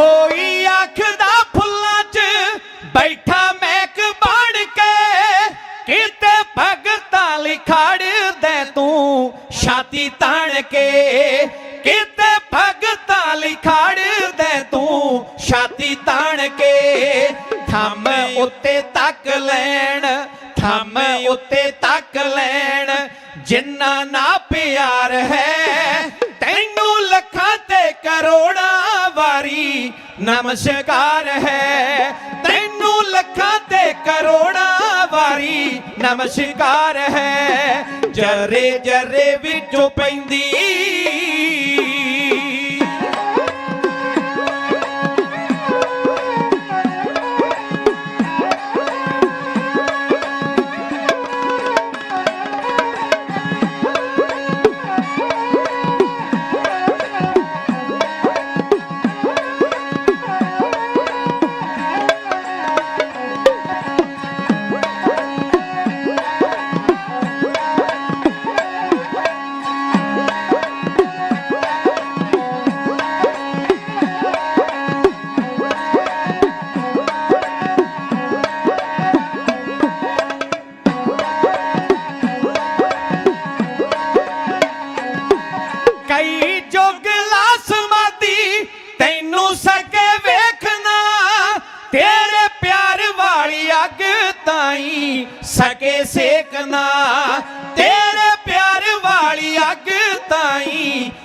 ਕੋਈ ਆਖਦਾ ਫੁੱਲਾਂ 'ਚ ਬੈਠਾ ਮੈਕ ਬਣ ਕੇ। ਕਿਤੇ ਭਗਤਾਂ ਲਈ ਖੜਦੇ ਤੂੰ ਛਾਤੀ ਤਾਣ ਕੇ। ਕਿਤੇ ਭਗਤਾਂ ਲਈ ਖੜਦੇ ਤੂੰ ਛਾਤੀ ਤਾਣ ਕੇ। ਥੰਮ ਉੱਤੇ ਤੱਕ ਲੈਣ, ਥੰਮ ਉੱਤੇ ਤੱਕ ਲੈਣ, ਜਿੰਨਾ ਨਾ ਨਮਸਕਾਰ ਹੈ। ਤੈਨੂੰ ਲੱਖਾਂ ਤੇ ਕਰੋੜਾਂ ਵਾਰੀ ਨਮਸਕਾਰ ਹੈ। ਜਰੇ ਜਰੇ ਵਿੱਚੋਂ ਪੈਂਦੀ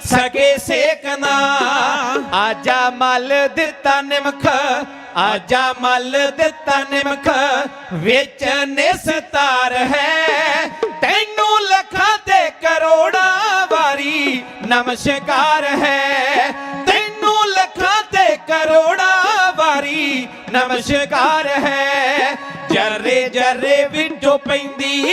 ਸਕੇ ਸੇਕਣਾ ਆਜਾ ਮਲ ਦਿੱਤਾ ਨਿਮਖ, ਆਜਾ ਮਲ ਦਿੱਤਾ ਨਿਮਖ, ਵਿੱਚ ਨਿਸਤਾਰ ਹੈ। ਤੈਨੂੰ ਲੱਖਾਂ ਤੇ ਕਰੋੜਾਂ ਵਾਰੀ ਨਮਸਕਾਰ ਹੈ। ਤੈਨੂੰ ਲੱਖਾਂ ਤੇ ਕਰੋੜਾਂ ਵਾਰੀ ਨਮਸਕਾਰ ਹੈ। ਜਰੇ ਜਰੇ ਵਿੱਚੋਂ ਪੈਂਦੀ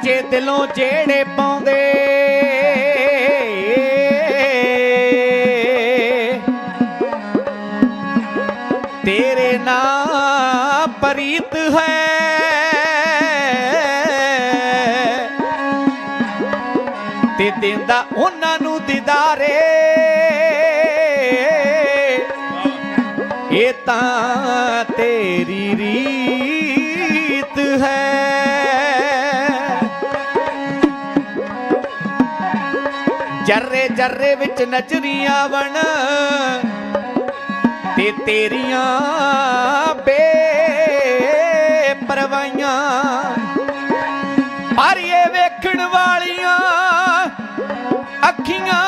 ਸੱਚੇ ਦਿਲੋਂ ਜਿਹੜੇ ਪਾਉਂਦੇ। ਤੇਰੇ ਨਾਂ ਪ੍ਰੀਤ ਹੈ। ਤੇ ਦਿੰਦਾ ਉਹਨਾਂ ਨੂੰ ਦਿਦਾਰੇ। ਇਹ ਤਾਂ ਤੇਰੀ ਰੀਤ ਹੈ। ਜਰਰੇ ਜਰਰੇ ਵਿੱਚ ਨਚਰੀਆਂ ਵਣ ਤੇ ਤੇਰੀਆਂ ਬੇ ਪਰਵਾਈਆਂ ਪਰ ਇਹ ਵੇਖਣ ਵਾਲੀਆਂ ਅੱਖੀਆਂ।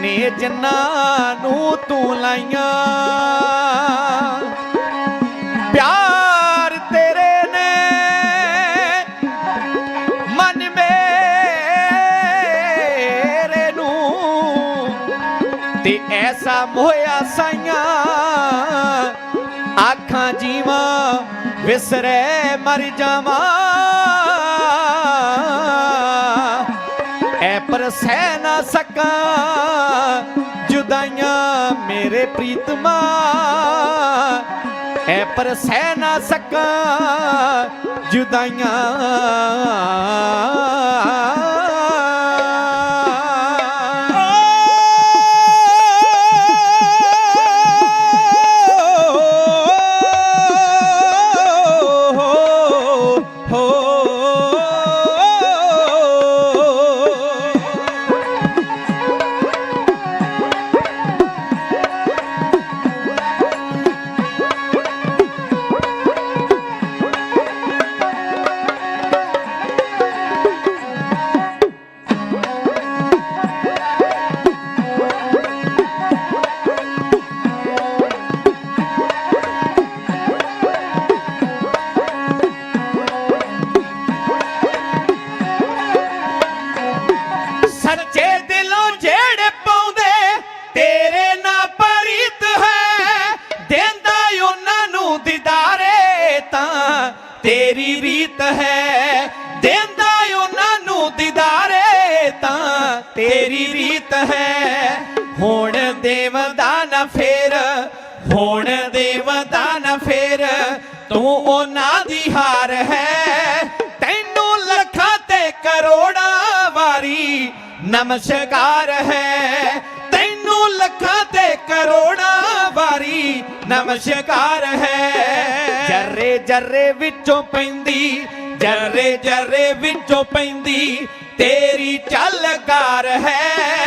ਨੇ ਜਿੰਨਾਂ ਨੂੰ ਤੂੰ ਲਾਈਆਂ। ਤੇ ਐਸਾ ਮੋਇਆ ਸਾਈਆਂ। ਆਖਾਂ ਜੀਵਾਂ ਵਿਸਰੇ, ਮਰ ਜਾਵਾਂ। ਐ ਪਰ ਸਹਿ ਨਾ ਸਕਾਂ, ਜੁਦਾਈਆਂ ਮੇਰੇ ਪ੍ਰੀਤਮਾ। ਐ ਪਰ ਸਹਿ ਨਾ ਸਕਾਂ, ਜੁਦਾਈਆਂ। ਰੀਤ ਹੈ, ਦੇਂਦਾ ਉਹਨਾਂ ਨੂੰ ਦਿਦਾਰੇ ਤਾਂ। ਤੇਰੀ ਰੀਤ ਹੈ, ਦੇਂਦਾ ਉਹਨਾਂ ਨੂੰ ਦਿਦਾਰੇ ਤਾਂ। ਤੇਰੀ ਰੀਤ ਹੈ, ਹੁਣ ਦੇਵਦਾ ਨਾ ਫੇਰ, ਹੁਣ ਦੇਵਦਾ ਨਾ ਫੇਰ, ਤੂੰ ਉਹਨਾਂ ਦੀ ਹਾਰ ਹੈ। ਤੈਨੂੰ ਲੱਖਾਂ ਤੇ ਕਰੋੜਾਂ ਵਾਰੀ ਨਮਸਕਾਰ ਹੈ ਕਰੋੜਾਂ ਵਾਰੀ ਨਮਸਕਾਰ ਹੈ। ਜਰੇ ਜਰਰੇ ਵਿੱਚੋਂ ਪੈਂਦੀ ਜਰੇ ਜਰੇ ਵਿੱਚੋਂ ਪੈਂਦੀ, ਤੇਰੀ ਚੱਲਕਾਰ ਹੈ।